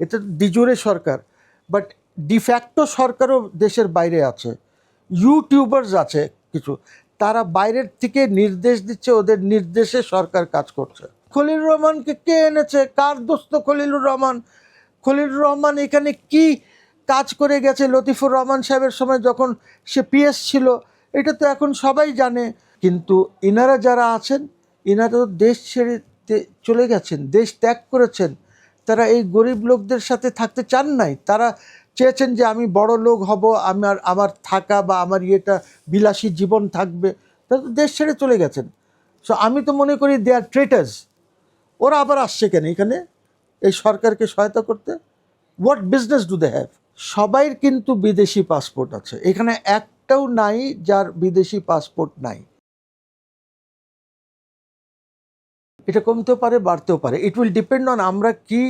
এটা ডিজুরে সরকার but de facto সরকারও দেশের বাইরে আছে। ইউটিউবার্স আছে কিছু, তারা বাইরের থেকে নির্দেশ দিচ্ছে, ওদের নির্দেশে সরকার কাজ করছে। খলিলুর রহমানকে কে এনেছে? কার দোস্ত খলিলুর রহমান? খলিলুর রহমান এখানে কি কাজ করে গেছে? লতিফুর রহমান সাহেবের সময় যখন সে পিএস ছিল, এটা তো এখন সবাই জানে। কিন্তু ইনারা যারা আছেন, ইনারা তো দেশ ছেড়ে চলে গেছেন, দেশ ত্যাগ করেছেন। তারা এই গরিব লোকদের সাথে থাকতে চান নাই। তারা চেয়েছেন যে আমি বড় লোক হব, আমার আমার থাকা বা আমার ইয়েটা বিলাসী জীবন থাকবে। তারা তো দেশ ছেড়ে চলে গেছেন। সো আমি তো মনে করি দে আর ট্রেটার্স ওরা আবার আসছে কেন এখানে? এই সরকারকে সহায়তা করতে? What business do they have সবাইয়ের কিন্তু বিদেশি পাসপোর্ট আছে। এখানে একটাও নাই যার বিদেশি পাসপোর্ট নাই। এটা কমতেও পারে, বাড়তেও পারে। ইট উইল ডিপেন্ড অন আমরা কি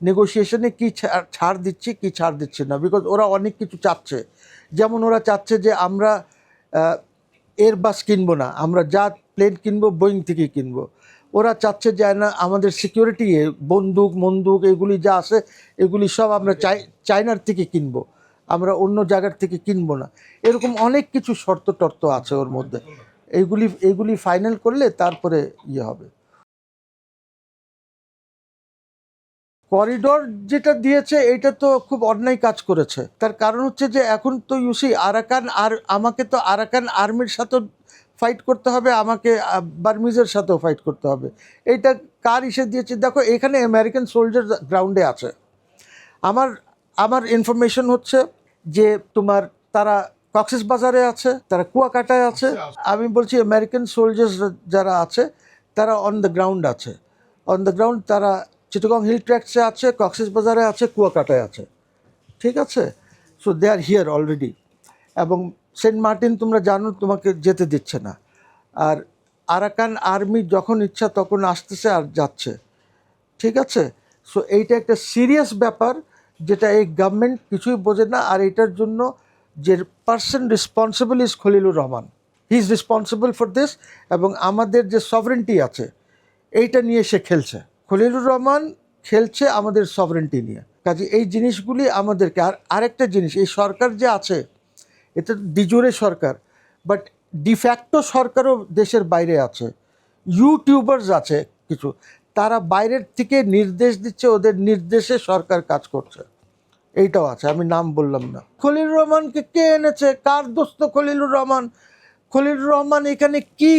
নেগোসিয়েশনে কি ছাড় দিচ্ছি, কি ছাড় দিচ্ছি না। বিকজ ওরা অনেক কিছু চাচ্ছে। যেমন ওরা চাচ্ছে যে আমরা এর বাস কিনবো না, আমরা যা প্লেন কিনবো বোয়িং থেকে কিনবো। ওরা চাচ্ছে যে না, আমাদের সিকিউরিটি বন্দুক, মন্দুক, এগুলি যা আছে, এগুলি সব আমরা চাই চায়নার থেকে কিনবো। আমরা অন্য জায়গার থেকে কিনবো না। এরকম অনেক কিছু শর্ত টর্ত আছে ওর মধ্যে। এইগুলি এইগুলি ফাইনাল করলে তারপরে ইয়ে হবে। করিডোর যেটা দিয়েছে এটা তো খুব অন্যায় কাজ করেছে। তার কারণ হচ্ছে যে, এখন তো ইউসি আরাকান আর আমাকে তো আরাকান আর্মির সাথেও ফাইট করতে হবে, আমাকে বার্মিজের সাথেও ফাইট করতে হবে। এইটা কার ইসে দিয়েছে? দেখো, এখানে আমেরিকান সোলজার গ্রাউন্ডে আছে। আমার আমার ইনফরমেশন হচ্ছে যে, তোমার, তারা কক্সেস বাজারে আছে, তারা কুয়াকাটায় আছে। আমি বলছি আমেরিকান সোলজার্স যারা আছে, তারা অন দ্য গ্রাউন্ড আছে। অন দ্য গ্রাউন্ড তারা চিটগং হিল ট্র্যাক্সে আছে, কক্সেস বাজারে আছে, কুয়াকাটায় আছে। ঠিক আছে? So they are here already এবং সেন্ট মার্টিন তোমরা জানো, তোমাকে যেতে দিচ্ছে না। আর আরাকান আর্মি যখন ইচ্ছা তখন আসতেছে আর যাচ্ছে। ঠিক আছে? সো এইটা একটা সিরিয়াস ব্যাপার, যেটা এই গভর্নমেন্ট কিছুই বোঝে না, আর এটার জন্য যে person responsible is Khalilur Rahman. He is responsible for this এবং আমাদের যে সভারেন্টি আছে, এইটা নিয়ে সে খেলছে। খলিলুর রহমান খেলছে আমাদের সভারেন্টি নিয়ে। কাজে এই জিনিসগুলি আমাদেরকে আর আরেকটা জিনিস, এই সরকার যে আছে, এটা ডিজুরে সরকার বাট ডিফ্যাক্টো সরকারও দেশের বাইরে আছে। ইউটিউবার্স আছে কিছু, তারা বাইরের থেকে নির্দেশ দিচ্ছে, ওদের নির্দেশে সরকার কাজ করছে। এইটাও আছে, আমি নাম বললাম না। খলিলুর রহমানকে কে এনেছে? কার দোস্ত খলিলুর রহমান? খলিলুর রহমান এখানে কি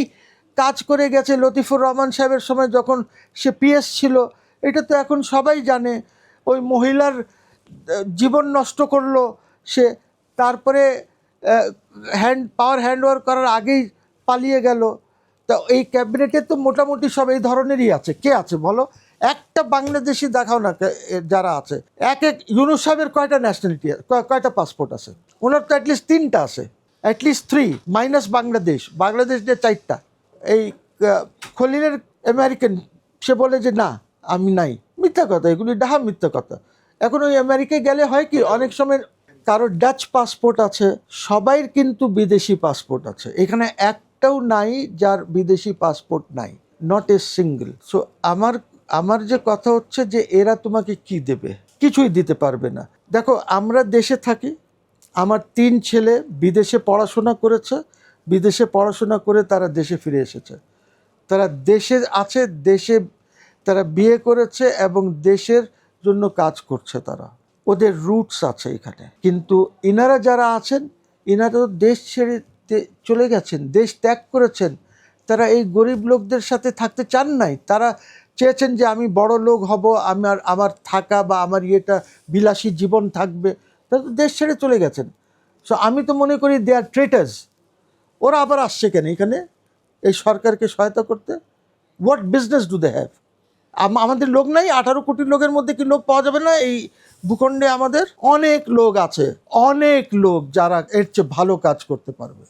কাজ করে গেছে লতিফুর রহমান সাহেবের সময় যখন সে পিএস ছিল, এটা তো এখন সবাই জানে, ওই মহিলার জীবন নষ্ট করল সে, তারপরে হ্যান্ড পাওয়ার হ্যান্ড ওভার করার আগেই পালিয়ে গেল। তা এই ক্যাবিনেটে তো মোটামুটি সব এই ধরনেরই আছে। কে আছে বলো? একটা বাংলাদেশি দেখাও না যারা আছে। এক এক, ইউনুস সাহেবের কয়টা ন্যাশনালিটি কয়টা পাসপোর্ট আছে? ওনার তো অ্যাটলিস্ট তিনটা আছে। At least three minus Bangladesh. Bangladesh যে চারটা। এই খলিলের আমেরিকান, সে বলে যে, না, আমি নাই। মিথ্যা কথা, এগুলি ডাহা মিথ্যা কথা। এখন ওই আমেরিকায় গেলে হয় কি, অনেক সময় কারও ডাচ পাসপোর্ট আছে, সবাইয়ের কিন্তু বিদেশি পাসপোর্ট আছে। এখানে একটাও নাই যার বিদেশি পাসপোর্ট নাই নট এ সিঙ্গেল সো আমার আমার যে কথা হচ্ছে যে, এরা তোমাকে কি দেবে? কিছুই দিতে পারবে না। দেখো, আমরা দেশে থাকি, আমার তিন ছেলে বিদেশে পড়াশোনা করেছে বিদেশে পড়াশোনা করে তারা দেশে ফিরে এসেছে। তারা দেশে আছে, দেশে তারা বিয়ে করেছে এবং দেশের জন্য কাজ করছে তারা। ওদের রুটস আছে এখানে। কিন্তু ইনারা যারা আছেন, ইনারা তো দেশ ছেড়ে চলে গেছেন, দেশ ত্যাগ করেছেন। তারা এই গরিব লোকদের সাথে থাকতে চান নাই। তারা চেয়েছেন যে আমি বড় লোক হব আমার আমার থাকা বা আমার ইয়েটা বিলাসী জীবন থাকবে। তারা তো দেশ ছেড়ে চলে গেছেন। সো আমি তো মনে করি দে আর ট্রেটার্স ওরা আবার আসছে কেন এখানে? এই সরকারকে সহায়তা করতে? What business do they have আমাদের লোক নাই, আঠারো কোটি লোকের মধ্যে কি লোক পাওয়া যাবে না? এই ভূখণ্ডে আমাদের অনেক লোক আছে, অনেক লোক যারা এর চেয়ে ভালো কাজ করতে পারবে।